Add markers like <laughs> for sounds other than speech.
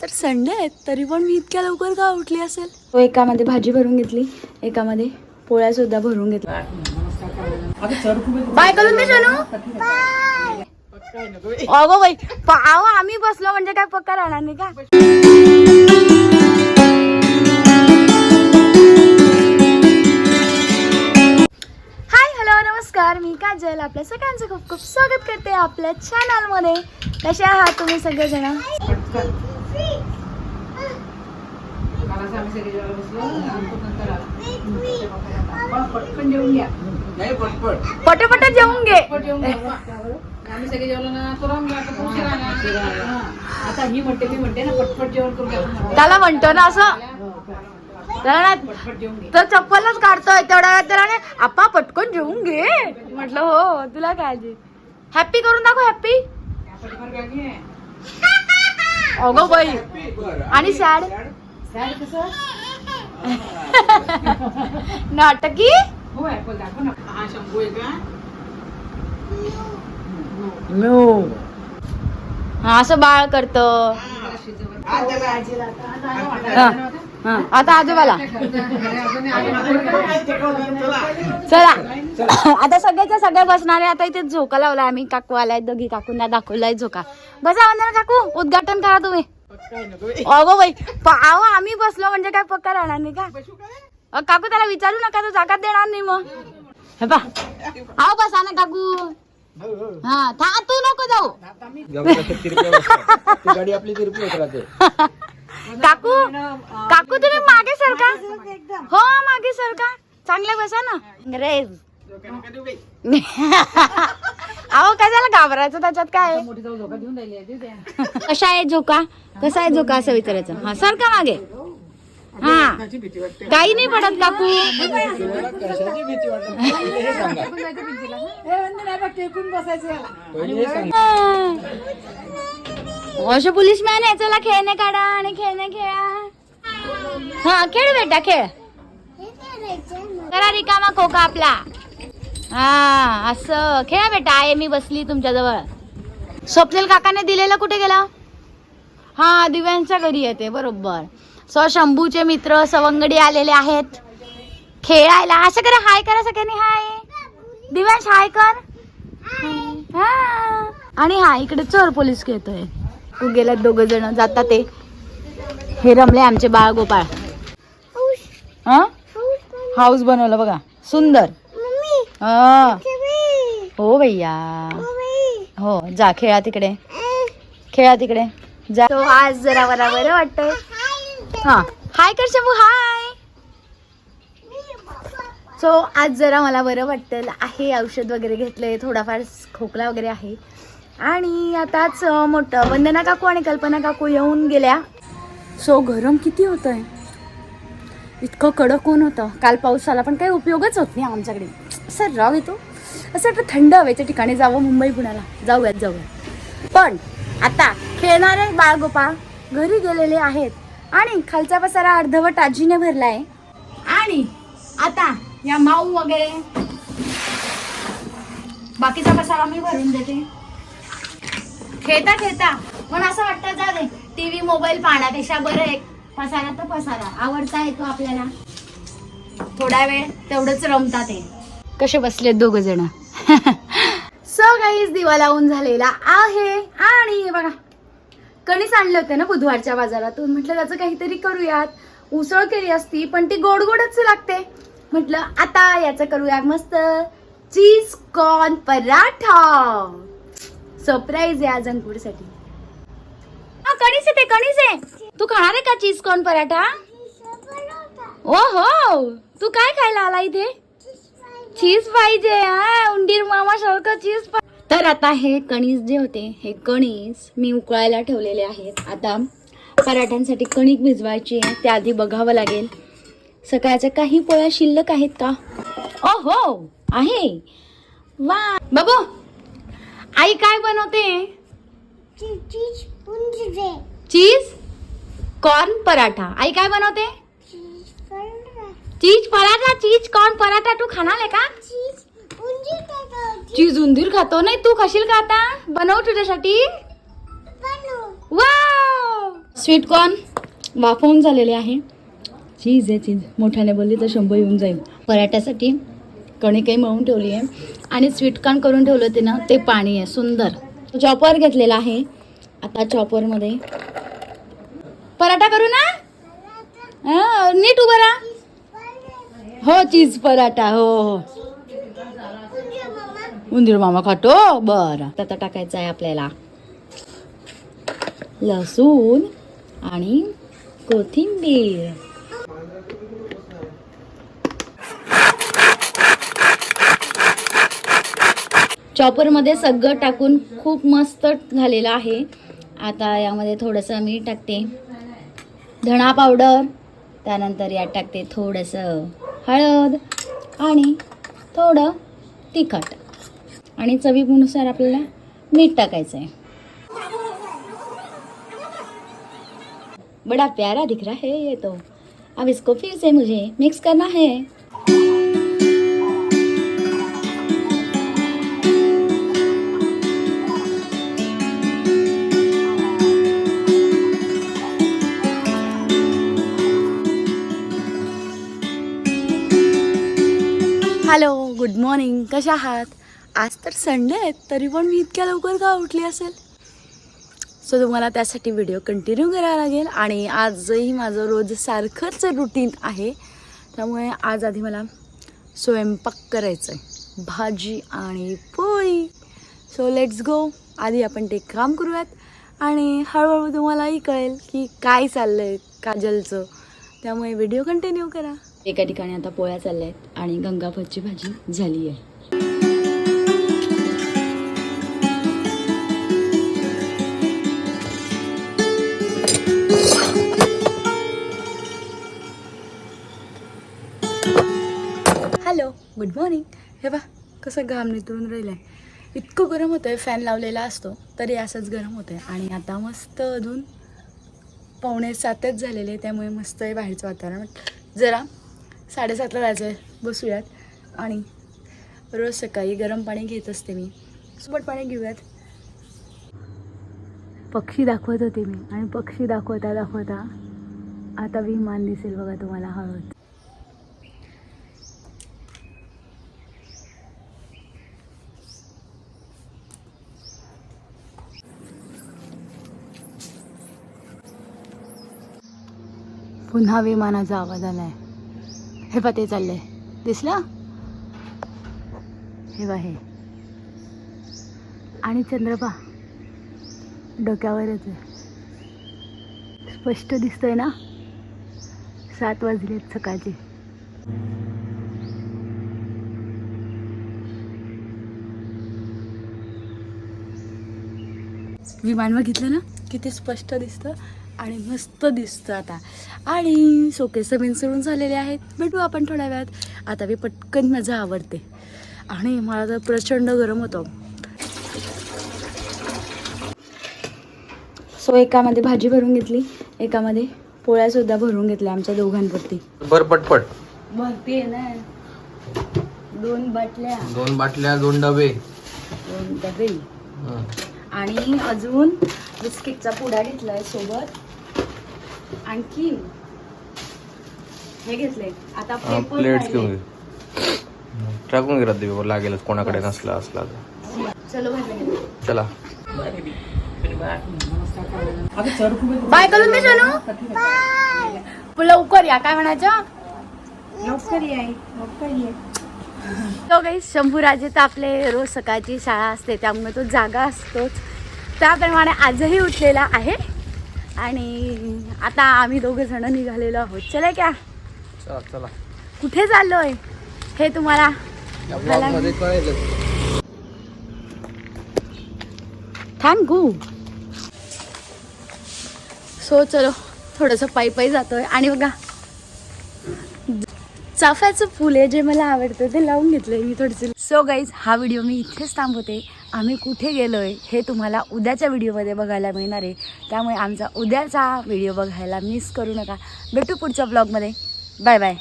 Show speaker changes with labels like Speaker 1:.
Speaker 1: तर संडे आहेत तरी पण मी इतक्या लवकर का उठली असेल? तो एकामध्ये भाजी भरून घेतली एकामध्ये पोळ्या सुद्धा भरून घेतल्या. बाय करून दे सोनू. अगो बाई पाव आम्ही बसलो म्हणजे काय पक्का राहणार नाही का? हाय हॅलो नमस्कार. मी काजल आपल्या सगळ्यांचं खूप खूप स्वागत करते आपल्या चॅनलमध्ये कसे आहात तुम्ही सगळेजण?
Speaker 2: नाही पटपट
Speaker 1: पटपट जेवून घे
Speaker 3: आम्ही सगळे जेवलो ना आता तू. हा. ही म्हणते मी म्हणते ना पटपट जेवण करून घ्या.
Speaker 1: त्याला म्हणतो ना असं त्याला ना
Speaker 3: पटपट जेवून घे
Speaker 1: तो चप्पलच काढतोय तेवढ्या वेळात त्याला नाही आप्पा पटकन जेवून घे म्हटलं हो तुला काळजी हॅप्पी करून दाखव
Speaker 3: घे. <laughs>
Speaker 1: अगो बाई आणि सॅड <laughs> नाटकी?
Speaker 3: हो ऍपल दाखव ना. हा शंभू आहे का?
Speaker 1: हा असं बाळ करत. आता आजोबाला चला. आता सगळ्याच्या सगळ्या बसणारे आता इथे झोका लावला आम्ही काकू आलाय दोघी काकूंना दाखवलाय झोका. बसा वंदना काकू उद्घाटन करा तुम्ही. अगो बाई पाव आम्ही बसलो म्हणजे काय पक्का राहणार नाही का? काकू त्याला विचारू नका तो जागात देणार नाही मग. हे पा. आव बसा ना काकू. हा था तू नको जाऊ.
Speaker 2: ती गाडी आपली तिरपी होत राहते.
Speaker 1: काकू काकू तुम्ही मागे सरका हो मागे सरका चांगले बसा ना. अहो कशाला घाबरायचं? त्याच्यात काय. कशा आहे झोका? कसा आहे झोका असं विचारायचं? हा सरका मागे? हा. काही नाही पडत काकू. असे पोलीस मॅन आहे चला खेळणे काढा आणि खेळणे खेळा. हा खेळ बेटा खेळ. करा रिकामा खोका आपला. हा असं. खेळा बेटा आहे मी बसली तुमच्याजवळ. स्वप्नील काकाने दिलेलं कुठे गेला? हा दिव्यांच्या घरी येते बरोबर. सो शंभूचे मित्र सवंगडी आलेले आहेत. खेळायला. असं करा हाय करा सगळ्यांनी हाय. दिव्यांश हाय कर. हा. आणि हा इकडे चोर पोलीस खेळतोय. तू गेल्यात दोघ जण जातात ते. हे रमले आमचे बाळ गोपाळ हा? हाऊस बनवलं बघा. सुंदर. हा. हो भैया. हो जा खेळा तिकडे. खेळा तिकडे. जा. तो आज जरा मला बरं वाटतंय. हा. हाय कर शंभू हाय सो आज जरा मला बरं वाटतं आहे औषध वगैरे घेतलंय. थोडाफार खोकला वगैरे आहे. आणि आताच मोठं वंदना काकू आणि कल्पना काकू येऊन गेल्या. सो गरम किती होत आहे इतकं कडक ऊन होतं. काल पाऊस आला पण काही उपयोगच होत नाही आमच्याकडे. असा राव येतो. असं वाटतं थंड हवेच्या ठिकाणी जावं मुंबई पुण्याला. जाऊयात जाऊयात. पण आता खेळणारे बाळगोपाळ घरी गेलेले आहेत आणि खालचा पसारा अर्धवट आजीने भरलाय. आणि आता या माऊ वगैरे. बाकीचा पसारा मी भरून देते. खेळता खेळता पण असं वाटतं जा दे. टीव्ही मोबाईल पाहण्यापेक्षा बरं एक पसारा तर पसारा. आवडता येतो आपल्याला. थोडा वेळ तेवढंच रमतात ते. कसे बसलेत दोघ जण? <laughs> सो काहीच दिवा लावून झालेला आहे. आणि बघा कणीस आणले होते ना बुधवारच्या बाजारातून म्हटलं त्याचं काहीतरी करूयात. उसळ केली असती पण ती गोड गोडच लागते. म्हटलं आता याचं करूया मस्त. चीज कॉर्न पराठा. सरप्राईज आहे आज अंकुरसाठी हा कणीस आहे ते कणीस आहे. तू खाणार आहे का चीज कॉर्न पराठा? ओ हो तू काय खायला आला इथे? चीज पाहिजे हा उंदीर मामा सारखं चीज तर आता हे कणीस जे होते हे कणीस मी उकळायला ठेवलेले आहेत. आता पराठ्यांसाठी कणिक भिजवायची आहे त्याआधी बघावं लागेल. सकाळच्या काही पोळ्या शिल्लक आहेत का? ओ हो आहे. वा. बाबू आई काय बनवते? चीज? कॉर्न पराठा. आई काय बनवते? Cheese paratha cheese corn paratha तू खाणार आहे का? चीज उंदीर खातो नाही तू खाशील का आता? बनव तुझ्यासाठी वाव स्वीटकॉर्न वाफवून झालेले आहे. चीज आहे चीज मोठ्याने बोलली तर शंभर येऊन जाईल. पराठ्यासाठी कणिकही मळून ठेवली आहे. आणि स्वीटकॉर्न करून ठेवलं होते ना ते पाणी आहे सुंदर. चॉपर घेतलेला आहे. आता चॉपरमध्ये पराठा करू ना? हा, नीट उभं राहा. हो चीज पराठा हो हो. उंदीर मामा खातो? बरं. आता टाकायचं आहे आपल्याला. लसूण आणि कोथिंबीर. चॉपरमध्ये सगळं टाकून खूप मस्त झालेलं आहे. आता यामध्ये थोडंसं मीठ टाकते. धणा पावडर त्यानंतर यात टाकते थोडंसं हळद आणि थोडं तिखट. आणि चवीनुसार आपल्याला मीठ टाकायचं आहे बड़ा प्यारा दिख रहा है ये तो. अब इसको फिर से मुझे मिक्स करना है. गुड मॉर्निंग कशा आहात? आज तर संडे आहेत तरी पण मी इतक्या लवकर का उठली असेल? सो तुम्हाला त्यासाठी व्हिडिओ कंटिन्यू करावा लागेल आणि आजही माझं रोज सारखंच रुटीन आहे. त्यामुळे आज आधी मला स्वयंपाक करायचं आहे भाजी आणि पोळी. सो लेट्स गो आधी आपण ते काम करूयात. आणि हळूहळू तुम्हालाही कळेल की काय चाललं आहे काजलचं. त्यामुळे व्हिडिओ कंटिन्यू करा. एका ठिकाणी आता पोळ्या चालल्या आहेत आणि गंगाफळची भाजी झाली आहे हॅलो गुड मॉर्निंग हे बा कसं घाम नितळून राहिलं आहे इतकं गरम होतं आहे फॅन लावलेला असतो तरी असंच गरम होतं आहे आणि आता मस्त अजून पावणे सातच झालेले आहे त्यामुळे मस्त आहे बाहेरचं वातावरण. जरा साडेसातला जायचं आहे. बसूयात. आणि रोज सकाळी गरम पाणी घेत असते मी. सुबट पाणी घेऊयात. पक्षी दाखवत होते मी. आणि पक्षी दाखवता दाखवता आता विमान दिसेल बघा तुम्हाला हळद. पुन्हा विमानाचा आवाज आला आहे हे पा ते चाललंय. दिसलं? हे बा हे. आणि चंद्रपा डोक्यावरच आहे. स्पष्ट दिसतोय ना? सात वाजलेत सकाळचे. विमान बघितलं ना? किती स्पष्ट दिसतं. आणि मस्त दिसतं आता. आणि शोकेस मिसळून झालेले आहेत. भेटू आपण थोड्या वेळात. आता मी पटकन माझं आवडते आणि मला तर प्रचंड गरम होतं. सो एकामध्ये भाजी भरून घेतली. एकामध्ये पोळ्यासुद्धा भरून घेतल्या आमच्या दोघांवरती.
Speaker 2: बर पटपट.
Speaker 1: भरती आहे ना. दोन बाटल्या.
Speaker 2: दोन बाटल्या दोन डबे.
Speaker 1: दोन डबे. आणि अजून बिस्किटचा पुडा घेतलाय सोबत. आणखी हे घेतले. आता
Speaker 2: हा,
Speaker 1: पेपर
Speaker 2: प्लेट्स घेऊन
Speaker 1: राहिले.
Speaker 2: घे टाकून घे रद्दी लागेलच कोणाकडे नसला असला तर.
Speaker 1: चलो.
Speaker 2: चला.
Speaker 1: बाय करून दे सोनू. लवकर या काय म्हणायचं?
Speaker 3: लवकर ये. आई, लवकर ये.
Speaker 1: तो काही शंभूराजे तर आपले रोज सकाळची शाळा असते त्यामुळे तो जागा असतोच. त्याप्रमाणे आजही उठलेला आहे. आणि आता आम्ही दोघं जण निघालेलो आहोत. चला क्या?
Speaker 2: चला चला.
Speaker 1: कुठे चाललोय? हे तुम्हाला थँक्यू सो चलो थोडंसं पायी पायी जातोय. आणि बघा चाफ्याचं फुल आहे जे मला आवडतं ते लावून घेतलंय मी थोडंसं सो गाईज हा व्हिडिओ मी इथेच थांबवते. आम्ही कुठे गेलोय हे तुम्हाला उद्याच्या व्हिडिओमध्ये बघायला मिळणार आहे. त्यामुळे आमचा उद्याचा व्हिडिओ बघायला मिस करू नका. भेटू पुढच्या ब्लॉगमध्ये बाय बाय